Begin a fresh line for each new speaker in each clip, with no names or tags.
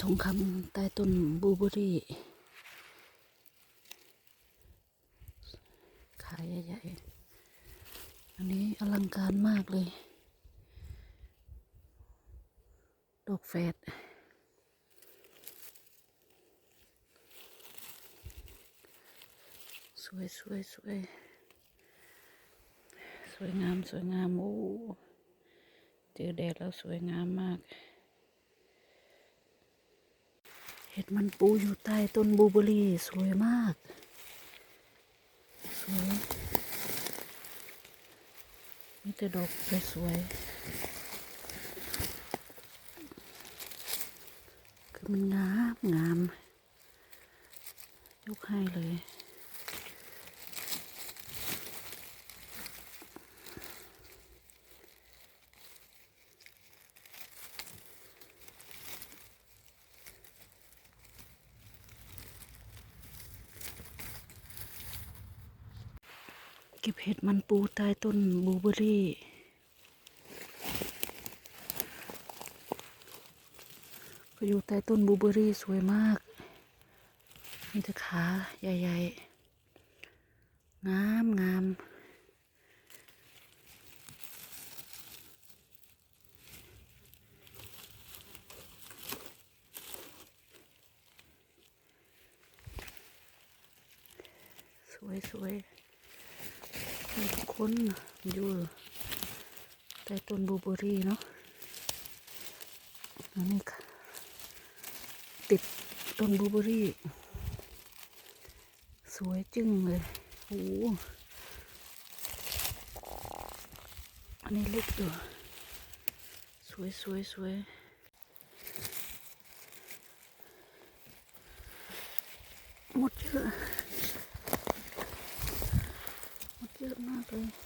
ทองคำใต้ต้นบูเบอรี่ขายใหญ่ๆ อันนี้อลังการมากเลย ดอกแฝดสวยสวยสวย สวยงาม สวยงาม โอ้ เจอแดดแล้วสวยงามมาก เห็ดมันปูอยู่ใต้ต้นบูเบอรี่สวยมาก สวย มีแต่ดอกสวยๆคือมันงามงาม ยกให้เลย ก็บเห็ดมันปูใต้ต้นบูเบอรี่ก็อยู่ใต้ต้นบูเบอรี่สวยมาก มีแต่ขาใหญ่ๆ งามงามสวยสวย คนอยู่ใต้ต้นบูเบอรี่เนาะอันนี้ค่ะ ติดต้นบูเบอรี่ สวยจึ้งเลยโอ้อันนี้เล็กอยู่สวยสวยสวยหมดเยอะหม ด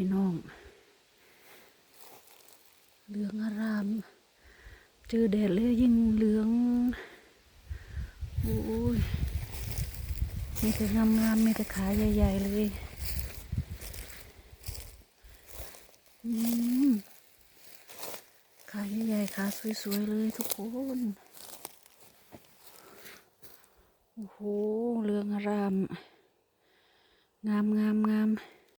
พี่น้อง เหลืองอาราม เจอแดดเลยยิ่งเหลืองโอ้ยมีแต่งามงามๆมีแต่ขาใหญ่ ๆ เลยขาใหญ่ๆขาสวย ๆ เลยทุกคน โอ้โหเหลืองอาราม งามงามงาม